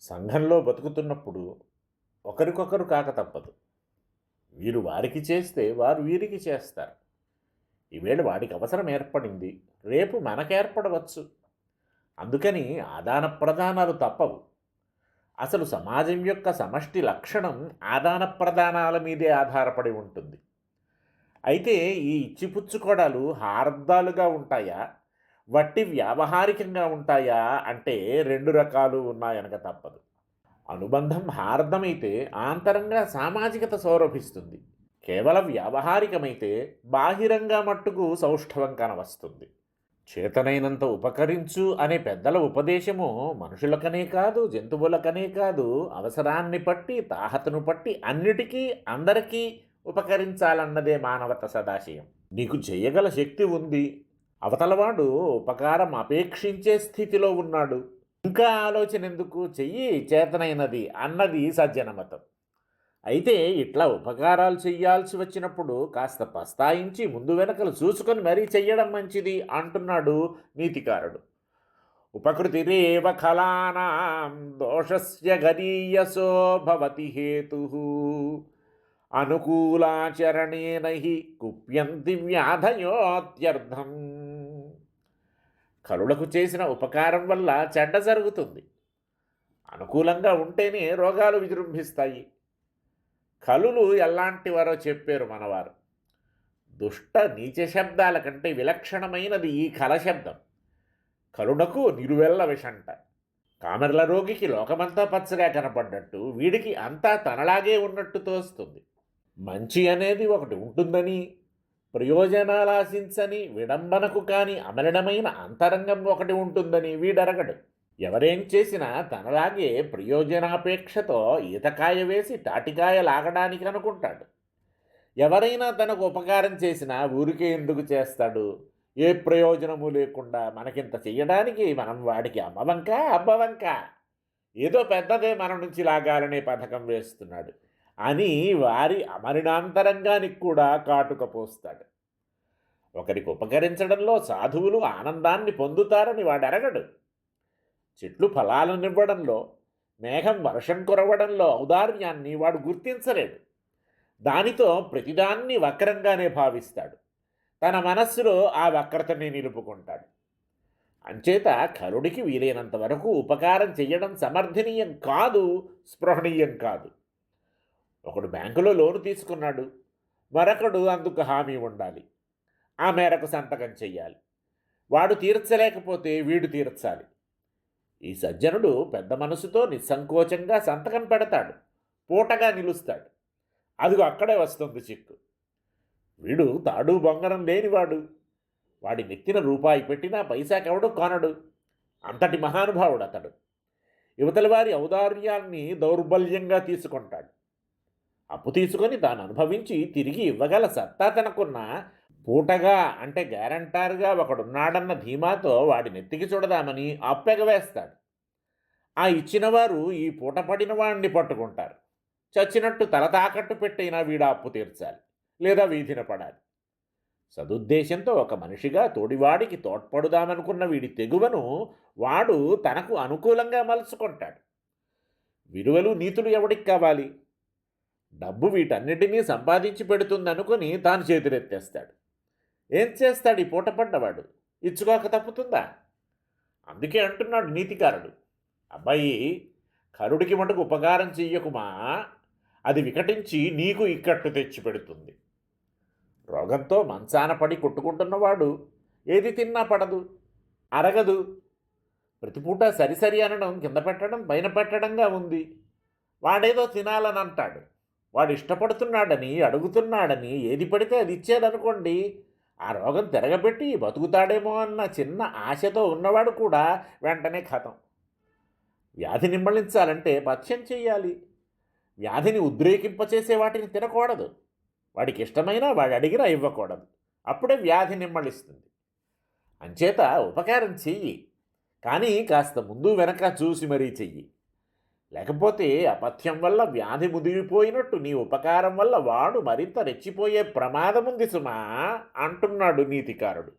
సంఘంలో బతుకుతున్నప్పుడు ఒకరికొకరు కాక తప్పదు. వీరు వారికి చేస్తే వారు వీరికి చేస్తారు. ఈవేళ వాడికి అవసరం ఏర్పడింది. రేపు మనకేర్పడవచ్చు. అందుకని ఆదాన ప్రదానాలు తప్పవు. అసలు సమాజం యొక్క సమష్టి లక్షణం ఆదాన ప్రదానాల మీదే ఆధారపడి ఉంటుంది. అయితే ఈ ఇచ్చిపుచ్చుకోడాలు హార్దాలుగా ఉంటాయా? వట్టి వ్యావహారికంగా ఉంటాయా అంటే రెండు రకాలు ఉన్నాయనక తప్పదు. అనుబంధం హార్దమైతే ఆంతరంగా సామాజికత సౌరభిస్తుంది. కేవలం వ్యావహారికమైతే బాహిరంగా మట్టుకు సౌష్ఠవం కనవస్తుంది. చేతనైనంత ఉపకరించు అనే పెద్దల ఉపదేశము మనుషులకనే కాదు జంతువులకనే కాదు అవసరాన్ని పట్టి తాహతను పట్టి అన్నిటికీ అందరికీ ఉపకరించాలన్నదే మానవత సదాశయం. నీకు చేయగల శక్తి ఉంది అవతలవాడు ఉపకారం అపేక్షించే స్థితిలో ఉన్నాడు. ఇంకా ఆలోచన ఎందుకు చెయ్యి చేతనైనది అన్నది సజ్జనమతం. అయితే ఇట్లా ఉపకారాలు చెయ్యాల్సి వచ్చినప్పుడు కాస్త పస్తాయించి ముందు వెనకలు చూసుకొని మరీ చెయ్యడం మంచిది అంటున్నాడు నీతికారుడు. ఉపకృతిరేవ ఖలానాం దోషస్య గరీయసో భవతి హేతు. అనుకూలాచరణేన హి కుప్యంతి వ్యాధయోత్యర్థం కరులకు చేసిన ఉపకారం వల్ల చెడ్డ జరుగుతుంది. అనుకూలంగా ఉంటేనే రోగాలు విజృంభిస్తాయి. కలులు ఎలాంటివారో చెప్పారు మనవారు. దుష్ట నీచ శబ్దాల కంటే విలక్షణమైనది ఈ కల శబ్దం. కరుణకు నిరువెల్ల విషంట. కామెర్ల రోగికి లోకమంతా పచ్చగా కనపడ్డట్టు వీడికి అంతా తనలాగే ఉన్నట్టు తోస్తుంది. మంచి అనేది ఒకటి ఉంటుందని ప్రయోజనాలాశించని విడంబనకు కాని అమలినమైన అంతరంగం ఒకటి ఉంటుందని వీడరగడు. ఎవరేం చేసినా తనలాగే ప్రయోజనాపేక్షతో ఈతకాయ వేసి తాటికాయ లాగడానికి అనుకుంటాడు. ఎవరైనా తనకు ఉపకారం చేసినా ఊరికే ఎందుకు చేస్తాడు? ఏ ప్రయోజనము లేకుండా మనకింత చెయ్యడానికి మనం వాడికి అమ్మవంక అబ్బవంక? ఏదో పెద్దదే మన నుంచి లాగాలనే పథకం వేస్తున్నాడు. అని వారి అమరినాంతరంగానికి కూడా కాటుక పోస్తాడు ఒకరికి ఉపకరించడంలో సాధువులు ఆనందాన్ని పొందుతారని వాడు అరగడు చెట్లు ఫలాలనివ్వడంలో మేఘం వర్షం కురవడంలో ఔదార్యాన్ని వాడు గుర్తించలేడు. దానితో ప్రతిదాన్ని వక్రంగానే భావిస్తాడు. తన మనస్సులో ఆ వక్రతని నిలుపుకుంటాడు. అంచేత కరుడికి వీలైనంత వరకు ఉపకారం చేయడం సమర్థనీయం కాదు స్పృహణీయం కాదు. ఒకడు బ్యాంకులో లోను తీసుకున్నాడు మరొకడు అందుకు హామీ ఉండాలి. ఆ మేరకు సంతకం చెయ్యాలి. వాడు తీర్చలేకపోతే వీడు తీర్చాలి. ఈ సజ్జనుడు పెద్ద మనసుతో నిస్సంకోచంగా సంతకం పెడతాడు పూటగా నిలుస్తాడు. అదిగో అక్కడే వస్తుంది చిక్కు. వీడు తాడు బొంగరం లేనివాడు. వాడి నెత్తిన రూపాయి పెట్టినా పైసాకెవడు కొనడు. అంతటి మహానుభావుడు అతడు. యువతల వారి ఔదార్యాన్ని దౌర్బల్యంగా తీసుకుంటాడు. అప్పు తీసుకొని దాన్ని అనుభవించి తిరిగి ఇవ్వగల సత్తా తనకున్న పూటగా అంటే గ్యారంటారుగా ఒకడున్నాడన్న ధీమాతో వాడి నెత్తికి చూడదామని అప్పెగవేస్తాడు. ఆ ఇచ్చినవారు ఈ పూట పడిన వాడిని పట్టుకుంటారు. చచ్చినట్టు తల తాకట్టు పెట్టైనా వీడ అప్పు తీర్చాలి లేదా వీధిన పడాలి. సదుద్దేశంతో ఒక మనిషిగా తోడివాడికి తోడ్పడుదామనుకున్న వీడి తెగువను వాడు తనకు అనుకూలంగా మలుచుకుంటాడు. విలువలు నీతులు ఎవడికి కావాలి? డబ్బు వీటన్నిటినీ సంపాదించి పెడుతుందనుకొని తాను చేతులెత్తేస్తాడు. ఏం చేస్తాడు ఈ పూట పడ్డవాడు ఇచ్చుకోక తప్పుతుందా? అందుకే అంటున్నాడు నీతికారుడు. అబ్బాయి కరుడికి మటుకు ఉపకారం చెయ్యకుమా? అది వికటించి నీకు ఇక్కట్టు తెచ్చి పెడుతుంది. రోగంతో మంచాన పడి కొట్టుకుంటున్నవాడు ఏది తిన్నా పడదు అరగదు. ప్రతిపూట సరిసరి అనడం కింద పెట్టడం పైన పెట్టడంగా ఉంది. వాడేదో తినాలని అంటాడు వాడు ఇష్టపడుతున్నాడని అడుగుతున్నాడని ఏది పడితే అది ఇచ్చేదనుకోండి ఆ రోగం తిరగబెట్టి బతుకుతాడేమో అన్న చిన్న ఆశతో ఉన్నవాడు కూడా వెంటనే కథం వ్యాధి నిమ్మళించాలంటే పథ్యం చెయ్యాలి వ్యాధిని ఉద్రేకింపచేసే వాటిని తినకూడదు. వాడికి ఇష్టమైనా వాడు అడిగినా ఇవ్వకూడదు. అప్పుడే వ్యాధి నిమ్మళిస్తుంది. అంచేత ఉపకారం చెయ్యి. కానీ కాస్త ముందు వెనక చూసి మరీ చెయ్యి. లేకపోతే అపథ్యం వల్ల వ్యాధి ముదిరిపోయినట్టు నీ ఉపకారం వల్ల వాడు మరింత రెచ్చిపోయే ప్రమాదముంది సుమా అంటున్నాడు నీతికారుడు.